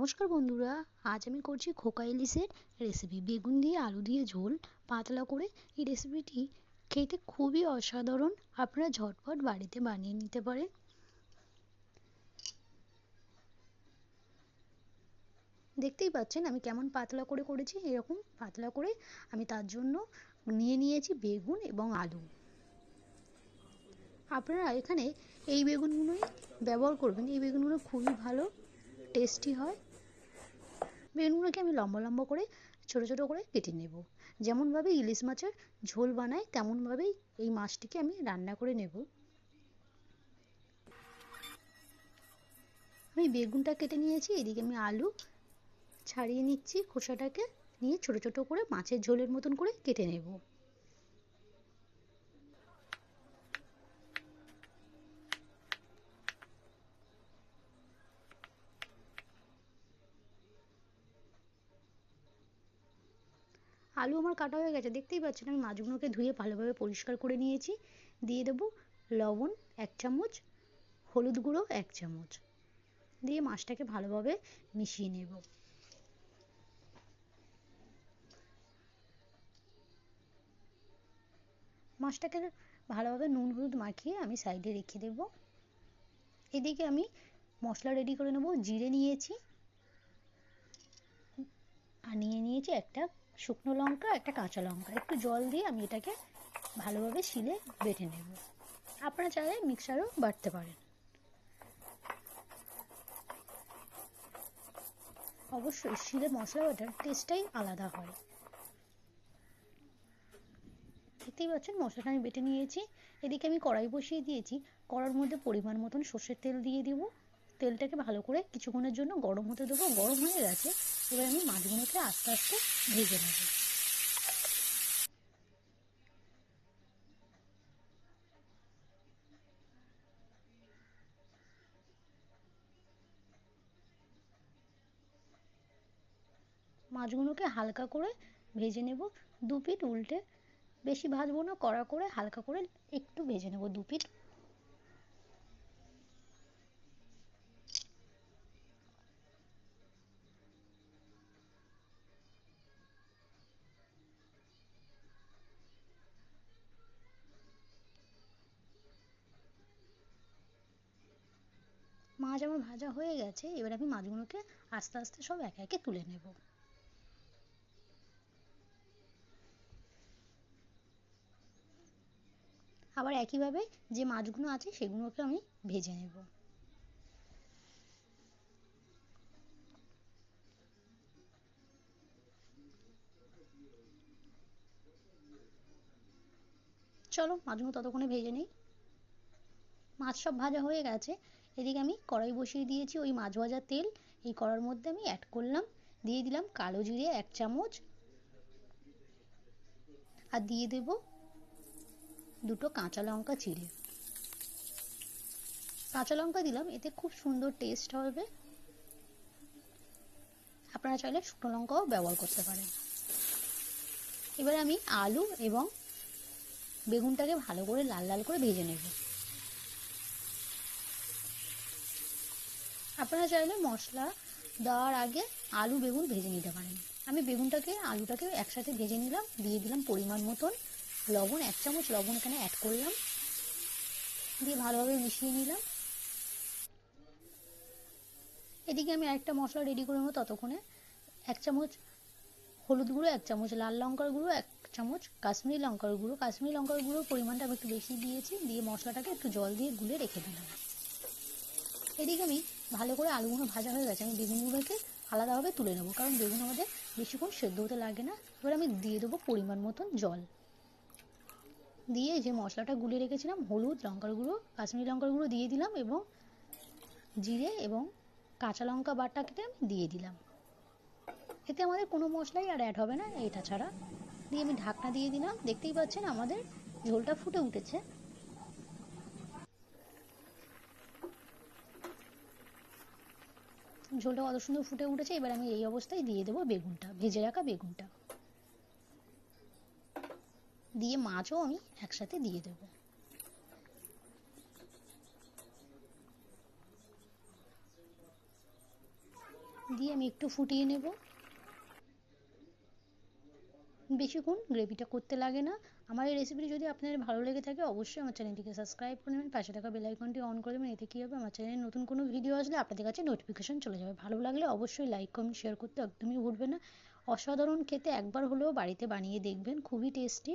নমস্কার বন্ধুরা, আজ আমি করছি খোকা ইলিশের রেসিপি বেগুন দিয়ে আলু দিয়ে ঝোল, পাতলা করে এই রেসিপিটি খেতে খুবই অসাধারণ। আপনারা ঝটপট বাড়িতে বানিয়ে নিতে পারেন। দেখতেই পাচ্ছেন আমি কেমন পাতলা করে করেছি, এরকম পাতলা করে আমি তার জন্য নিয়ে নিয়েছি বেগুন এবং আলু। আপনারা এখানে এই বেগুনগুলোই ব্যবহার করবেন। এই বেগুনগুলো খুবই ভালো টেস্টি হয়। বেগুনগুলোকে আমি লম্বা লম্বা করে, ছোটো ছোটো করে কেটে নেব। যেমনভাবে ইলিশ মাছের ঝোল বানাই, তেমনভাবেই এই মাছটিকে আমি রান্না করে নেব। আমি বেগুনটা কেটে নিয়েছি, এদিকে আমি আলু ছাড়িয়ে নিচ্ছি, খোসাটাকে নিয়ে ছোটো ছোটো করে মাছের ঝোলের মতন করে কেটে নেব। আলু আমার কাটা হয়ে গেছে, দেখতেই পাচ্ছেন আমি মাছগুলোকে ধুয়ে ভালোভাবে পরিষ্কার করে নিয়েছি। দিয়ে দেব লবণ এক চামচ, হলুদ গুঁড়ো এক চামচ। দিয়ে মাছটাকে ভালোভাবে মিশিয়ে নেব। মাছটাকে ভালোভাবে নুন হলুদ মাখিয়ে আমি সাইডে রেখে দেব। এদিকে আমি মশলা রেডি করে নেব, জিরে নিয়েছি। আর নিয়ে নিয়েছি একটা শুকনো লঙ্কা, একটা কাঁচা লঙ্কা। একটু জল দিয়ে আমি এটাকে ভালোভাবে শিলে বেটে নেব। আপনারা চাইলে মিক্সারও বাটতে পারেন। অবশ্যই শিলে মশলা বাটার টেস্টটাই আলাদা হয়। দেখতেই পাচ্ছেন, মশলাটা আমি বেটে নিয়েছি। এদিকে আমি কড়াই বসিয়ে দিয়েছি। কড়ার মধ্যে পরিমাণ মতন সর্ষের তেল দিয়ে দিব। তেলটাকে ভালো করে কিছুক্ষণের জন্য গরম হতে দেবো। গরম হয়ে গেছে, এবার আমি মাছগুলোকে আস্তে আস্তে ভেজে নেব। মাছগুলোকে হালকা করে ভেজে নেব। দু পিঠ উল্টে, বেশি ভাজবো না, কড়া করে হালকা করে একটু ভেজে নেব দু পিঠ। মাছ আমার ভাজা হয়ে গেছে, এবার আমি মাছগুলোকে আস্তে আস্তে সব একে একে তুলে নেব। আবার একইভাবে যে মাছগুলো আছে, সেগুলোকে আমি ভেজে নেব। চলো, মাছগুলো ততক্ষণে ভেজে নিই। মাছ সব ভাজা হয়ে গেছে। এদিকে আমি কড়াই বসিয়ে দিয়েছি ওই মাছ ভাজার তেল। এই কড়ার মধ্যে আমি অ্যাড করলাম, দিয়ে দিলাম কালো জিরে এক চামচ। আর দিয়ে দেব দুটো কাঁচা লঙ্কা চিড়ে। কাঁচা লঙ্কা দিলাম, এতে খুব সুন্দর টেস্ট হবে। আপনারা চাইলে শুকনো লঙ্কাও ব্যবহার করতে পারেন। এবার আমি আলু এবং বেগুনটাকে ভালো করে লাল লাল করে ভেজে নেব। আপনারা চাইলে মশলা দেওয়ার আগে আলু, বেগুন ভেজে নিতে পারেন। আমি বেগুনটাকে, আলুটাকে একসাথে ভেজে নিলাম, দিয়ে দিলাম পরিমাণ মতন লবণ, এক চামচ লবণ এখানে অ্যাড করলাম। দিয়ে ভালোভাবে মিশিয়ে নিলাম। এদিকে আমি একটা মশলা রেডি করে নেব ততক্ষণে। এক চামচ হলুদ গুঁড়ো, এক চামচ লাল লঙ্কার গুঁড়ো, এক চামচ কাশ্মীরি লঙ্কার গুঁড়ো। কাশ্মীরি লঙ্কার গুঁড়োর পরিমাণটা আমি একটু বেশি দিয়েছি, দিয়ে মশলাটাকে একটু জল দিয়ে গুলে রেখে দিলাম। এদিকে আমি ভালো করে আলুগুলো ভাজা হয়ে গেছে। আমি বেগুনগুলোকে আলাদাভাবে তুলে নেব, কারণ বেগুন আমাদের বেশিক্ষণ সেদ্ধ হতে লাগে না। এবার আমি দিয়ে দেবো পরিমাণ মতন জল। দিয়ে যে মশলাটা গুলে রেখেছিলাম, হলুদ, লঙ্কার গুঁড়ো, কাশ্মীরি লঙ্কার গুঁড়ো দিয়ে দিলাম এবং জিরে এবং কাঁচা লঙ্কা বাটাকে আমি দিয়ে দিলাম। এতে আমাদের কোনো মশলাই আর অ্যাড হবে না, এটা ছাড়া। দিয়ে আমি ঢাকনা দিয়ে দিলাম। দেখতেই পাচ্ছেন আমাদের ঝোলটা ফুটে উঠেছে। ঝোলটা কত সুন্দর ফুটে উঠেছে, এবার আমি এই অবস্থায় দিয়ে দেবো বেগুনটা, ভেজে রাখা বেগুনটা। দিয়ে মাছও আমি একসাথে দিয়ে দেবো। দিয়ে আমি একটু ফুটিয়ে নেব। বেশিক্ষণ গ্রেভিটা করতে লাগে না। আমার এই রেসিপিটি যদি আপনাদের ভালো লেগে থাকে, অবশ্যই আমার চ্যানেলটিকে সাবস্ক্রাইব করে নেবেন, পাশে থাকা বেল আইকনটি অন করে দেবেন এতে কী হবে? আমার চ্যানেলে নতুন কোনো ভিডিও আসলে আপনাদের কাছে নোটিফিকেশন চলে যাবে। ভালো লাগলে অবশ্যই লাইক কমেন্ট শেয়ার করতে একদমই ভুলবেন না। অসাধারণ খেতে একবার হলেও বাড়িতে বানিয়ে দেখবেন, খুবই টেস্টি